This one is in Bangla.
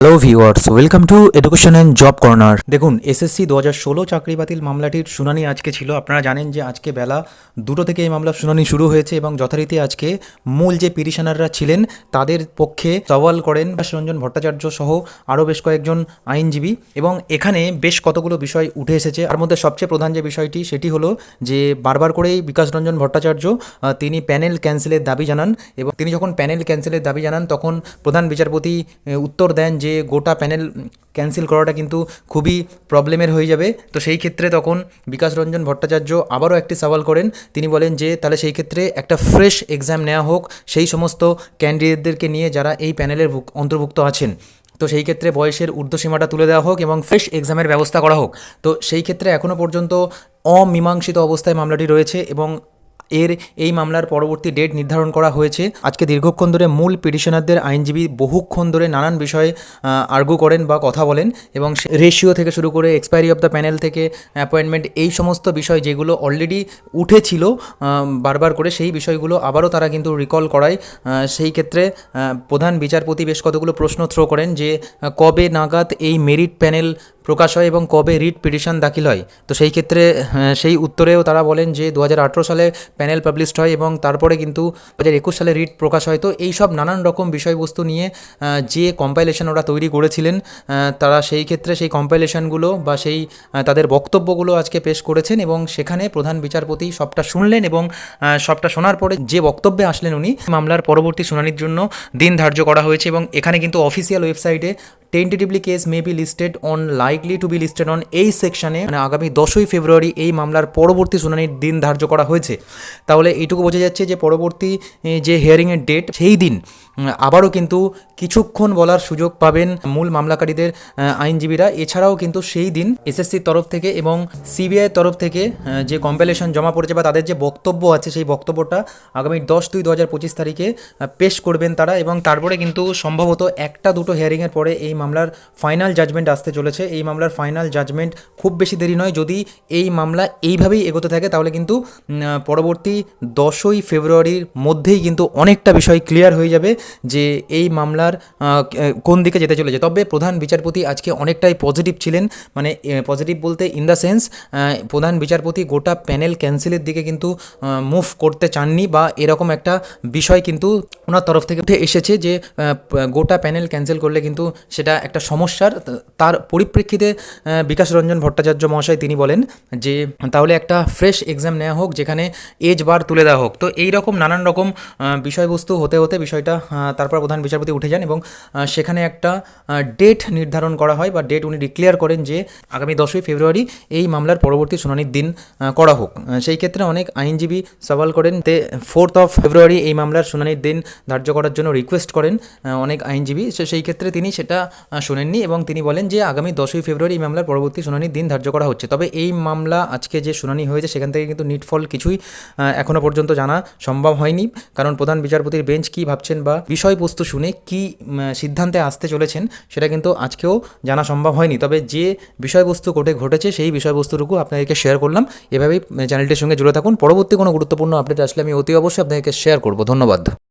Hello viewers welcome to education and job corner দেখুন এসএসসি দু হাজার ষোলো চাকরি বাতিল মামলাটির শুনানি আজকে ছিল। আপনারা জানেন যে আজকে বেলা দুটো থেকে এই মামলার শুনানি শুরু হয়েছে এবং যথারীতি আজকে মূল যে পিটিশনাররা ছিলেন, তাদের পক্ষে সওয়াল করেন রঞ্জন ভট্টাচার্য সহ আরও বেশ কয়েকজন আইনজীবী এবং এখানে বেশ কতগুলো বিষয় উঠে এসেছে। তার মধ্যে সবচেয়ে প্রধান যে বিষয়টি, সেটি হলো যে বারবার করেই বিকাশ রঞ্জন ভট্টাচার্য তিনি প্যানেল ক্যান্সেলের দাবি জানান এবং তিনি যখন প্যানেল ক্যান্সেলের দাবি জানান, তখন প্রধান বিচারপতি উত্তর দেন যে গোটা প্যানেল ক্যান্সেল করাটা কিন্তু খুবই প্রবলেমের হয়ে যাবে। তো সেই ক্ষেত্রে তখন বিকাশ রঞ্জন ভট্টাচার্য আবারও একটি সওয়াল করেন। তিনি বলেন যে, তাহলে সেই ক্ষেত্রে একটা ফ্রেশ এক্সাম নেওয়া হোক। সেই সমস্ত ক্যান্ডিডেটদেরকে নিয়ে যারা এই প্যানেলের অন্তর্ভুক্ত আছেন, তো সেই ক্ষেত্রে বয়সের ঊর্ধ্বসীমাটা তুলে দেওয়া হোক এবং ফ্রেশ এক্সামের ব্যবস্থা করা হোক। তো সেই ক্ষেত্রে এখনও পর্যন্ত অমীমাংসিত অবস্থায় মামলাটি রয়েছে এবং এর এই মামলার পরবর্তী ডেট নির্ধারণ করা হয়েছে। আজকে দীর্ঘক্ষণ ধরে মূল পিটিশনারদের আইনজীবী বহুক্ষণ ধরে নানান বিষয়ে আর্গু করেন বা কথা বলেন এবং রেশিও থেকে শুরু করে এক্সপায়ারি অফ দ্য প্যানেল থেকে অ্যাপয়েন্টমেন্ট এই সমস্ত বিষয় যেগুলো অলরেডি উঠেছিল বারবার করে সেই বিষয়গুলো আবারও তারা কিন্তু রিকল করায়। সেই ক্ষেত্রে প্রধান বিচারপতি বেশ কতগুলো প্রশ্ন থ্রো করেন যে কবে নাগাদ এই মেরিট প্যানেল প্রকাশ হয় এবং কবে রিট পিটিশন দাখিল হয়। তো সেই ক্ষেত্রে সেই উত্তরেও তারা বলেন যে দু হাজার আঠেরো সালে প্যানেল পাবলিশড হয় এবং তারপরে কিন্তু দু হাজার একুশ সালে রিট প্রকাশ হয়। তো এই সব নানান রকম বিষয়বস্তু নিয়ে যে কম্পাইলেশন ওরা তৈরি করেছিলেন তারা সেই ক্ষেত্রে সেই কম্পাইলেশনগুলো বা সেই তাদের বক্তব্যগুলো আজকে পেশ করেছেন এবং সেখানে প্রধান বিচারপতি সবটা শুনলেন এবং সবটা শোনার পরে যে বক্তব্যে আসলেন উনি, মামলার পরবর্তী শুনানির জন্য দিন ধার্য করা হয়েছে এবং এখানে কিন্তু অফিসিয়াল ওয়েবসাইটে tentatively case may be listed on likely to be listed on এই সেকশনে মানে আগামী দশই ফেব্রুয়ারি এই মামলার পরবর্তী শুনানির দিন ধার্য করা হয়েছে। তাহলে এইটুকু বোঝা যাচ্ছে যে পরবর্তী যে হিয়ারিংয়ের ডেট সেই দিন আবারও কিন্তু কিছুক্ষণ বলার সুযোগ পাবেন মূল মামলাকারীদের আইনজীবীরা। এছাড়াও কিন্তু সেই দিন এসএসসির তরফ থেকে এবং সিবিআই তরফ থেকে যে কম্পাইলেশন জমা পড়েছে বা তাদের যে বক্তব্য আছে, সেই বক্তব্যটা আগামী দশ দুই দু হাজার পঁচিশ তারিখে পেশ করবেন তারা এবং তারপরে কিন্তু সম্ভবত একটা দুটো হিয়ারিংয়ের পরে এই মামলার ফাইনাল জাজমেন্ট আসতে চলেছে। এই মামলার ফাইনাল জাজমেন্ট খুব বেশি দেরি নয়। যদি এই মামলা এইভাবেই এগোতে থাকে, তাহলে কিন্তু পরবর্তী দশই ফেব্রুয়ারির মধ্যেই কিন্তু অনেকটা বিষয় ক্লিয়ার হয়ে যাবে। যে এই মামলার কোন দিকে যেতে চলেছে। তবে প্রধান বিচারপতি আজকে অনেকটাই পজিটিভ ছিলেন। মানে পজিটিভ বলতে ইন দ্য সেন্স প্রধান বিচারপতি গোটা প্যানেল ক্যান্সেলের দিকে কিন্তু মুভ করতে চাননি বা এরকম একটা বিষয় কিন্তু ওনার তরফ থেকে উঠে এসেছে যে গোটা প্যানেল ক্যান্সেল করলে কিন্তু সেটা একটা সমস্যার। তার পরিপ্রেক্ষিতে বিকাশ রঞ্জন ভট্টাচার্য মহাশয় তিনি বলেন যে, তাহলে একটা ফ্রেশ এক্সাম নেওয়া হোক, যেখানে এজ বার তুলে দেওয়া হোক। তো এই রকম নানান রকম বিষয়বস্তু হতে হতে বিষয়টা তারপর প্রধান বিচারপতি উঠে যান এবং সেখানে একটা ডেট নির্ধারণ করা হয় বা ডেট উনি ডিক্লেয়ার করেন যে আগামী দশই ফেব্রুয়ারি এই মামলার পরবর্তী শুনানির দিন করা হোক। সেই ক্ষেত্রে অনেক আইনজীবী সওয়াল করেন তে ফোর্থ অফ ফেব্রুয়ারি এই মামলার শুনানির দিন ধার্য করার জন্য রিকোয়েস্ট করেন অনেক আইনজীবী। সেই ক্ষেত্রে তিনি সেটা শোনেননি এবং তিনি বলেন যে আগামী দশই ফেব্রুয়ারি এই মামলার পরবর্তী শুনানির দিন ধার্য করা হচ্ছে। তবে এই মামলা আজকে যে শুনানি হয়েছে সেখান থেকে কিন্তু নিটফল কিছুই এখনও পর্যন্ত জানা সম্ভব হয়নি। কারণ প্রধান বিচারপতির বেঞ্চ কী ভাবছেন বা বিষয়বস্তু শুনে কি সিদ্ধান্তে আসতে চলেছেন সেটা কিন্তু আজকেও জানা সম্ভব হয়নি। তবে যে বিষয়বস্তু কোর্টে ঘটেছে সেই বিষয়বস্তুটুকু আপনাদেরকে শেয়ার করলাম। এভাবেই চ্যানেলটির সঙ্গে জুড়ে থাকুন। পরবর্তী কোনো গুরুত্বপূর্ণ আপডেট আসলে আমি অতি অবশ্যই আপনাদেরকে শেয়ার করব। ধন্যবাদ।